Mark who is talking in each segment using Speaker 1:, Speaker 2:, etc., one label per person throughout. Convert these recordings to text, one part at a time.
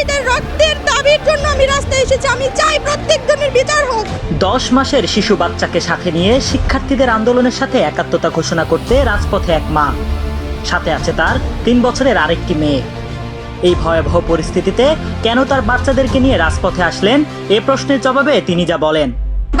Speaker 1: শহীদের রক্তের দাবির জন্য আমি রাস্তায় এসেছি। আমি চাই প্রত্যেকজনের বিচার হোক।
Speaker 2: দশ মাসের শিশু বাচ্চাকে সাথে নিয়ে শিক্ষার্থীদের আন্দোলনের সাথে একাত্মতা ঘোষণা করতে রাজপথে এক মা। সাথে আছে তার তিন বছরের আরেকটি মেয়ে। এই ভয়াবহ পরিস্থিতিতে কেন তার বাচ্চাদেরকে নিয়ে রাজপথে আসলেন? এ প্রশ্নের জবাবে তিনি যা বলেন।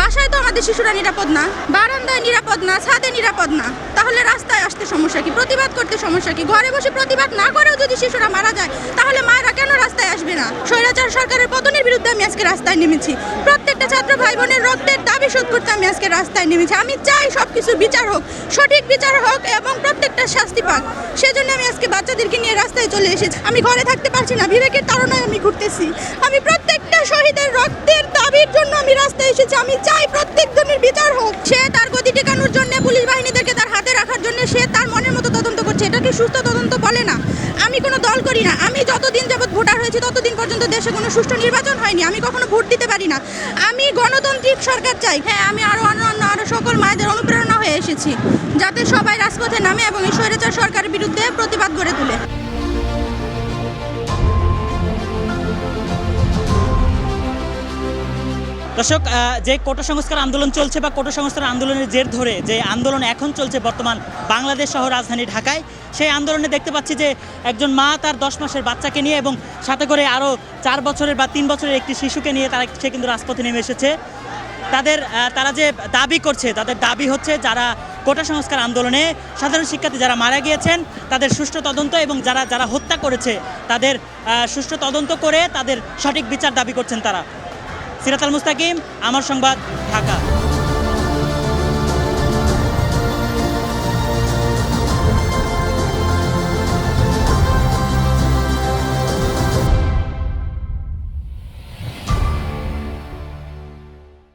Speaker 1: বাসায় তো আমাদের শিশুরা নিরাপদ না, বারান্দায় নিরাপদ না, ছাদে নিরাপদ না। তাহলে রাস্তায় আসতে সমস্যা কি? প্রতিবাদ করতে সমস্যা কি? ঘরে বসে প্রতিবাদ না করেও যদি শিশুরা মারা যায়, তাহলে মায়েরা কেন রাস্তায় আসবে না? স্বৈরাচার সরকারের পতনের বিরুদ্ধে আমি আজকে রাস্তায় নেমেছি। প্রত্যেকটা ছাত্র ভাই বোনের রক্তের দাবি শোধ করতে আমি আজকে রাস্তায় নেমেছি। আমি চাই সব কিছুর বিচার হোক, সঠিক বিচার হোক এবং প্রত্যেকটা শাস্তি পাক। সেজন্য আমি আজকে বাচ্চাদেরকে নিয়ে রাস্তায় চলে এসেছি। আমি ঘরে থাকতে পারছি না, বিবেকের তাড়নায় আমি ঘুরতেছি। আমি প্রত্যেকটা শহীদের রক্তের দাবির জন্য আমি রাস্তায় এসেছি। আমি চাই প্রত্যেকজনের বিচার হোক। সে তার গতি টেকানোর জন্য, পুলিশ বাহিনীদেরকে তার হাতে রাখার জন্য সে তার মনের মতো তদন্ত করছে। এটাকে সুস্থ তদন্ত বলে না? আমি কোনো দল করি না। আমি যতদিন যাবৎ ভোটার হয়েছি, ততদিন পর্যন্ত দেশে কোনো সুষ্ঠু নির্বাচন হয়নি। আমি কখনো ভোট দিতে পারি না। আমি গণতান্ত্রিক সরকার চাই। হ্যাঁ আমি আরও অন্যান্য আরও সকল মায়েদের অনুপ্রেরণা হয়ে এসেছি। যাতে সবাই রাজপথে নামে এবং এই সরকারের বিরুদ্ধে প্রতিবাদ গড়ে তোলে।
Speaker 3: দর্শক যে কোটা সংস্কার আন্দোলন চলছে বা কোটা সংস্কার আন্দোলনের জের ধরে যে আন্দোলন এখন চলছে বর্তমান বাংলাদেশ সহ রাজধানী ঢাকায়, সেই আন্দোলনে দেখতে পাচ্ছি যে একজন মা তার দশ মাসের বাচ্চাকে নিয়ে এবং সাথে করে আরও চার বছরের বা তিন বছরের একটি শিশুকে নিয়ে তারা, সে কিন্তু রাজপথে নেমে এসেছে। তাদের তারা যে দাবি করছে, তাদের দাবি হচ্ছে যারা কোটা সংস্কার আন্দোলনে সাধারণ শিক্ষার্থী যারা মারা গিয়েছেন, তাদের সুষ্ঠু তদন্ত এবং যারা যারা হত্যা করেছে, তাদের সুষ্ঠু তদন্ত করে তাদের সঠিক বিচার দাবি করছেন তারা। সিরাতাল মুস্তাকিম আমার সংবাদ ঢাকা।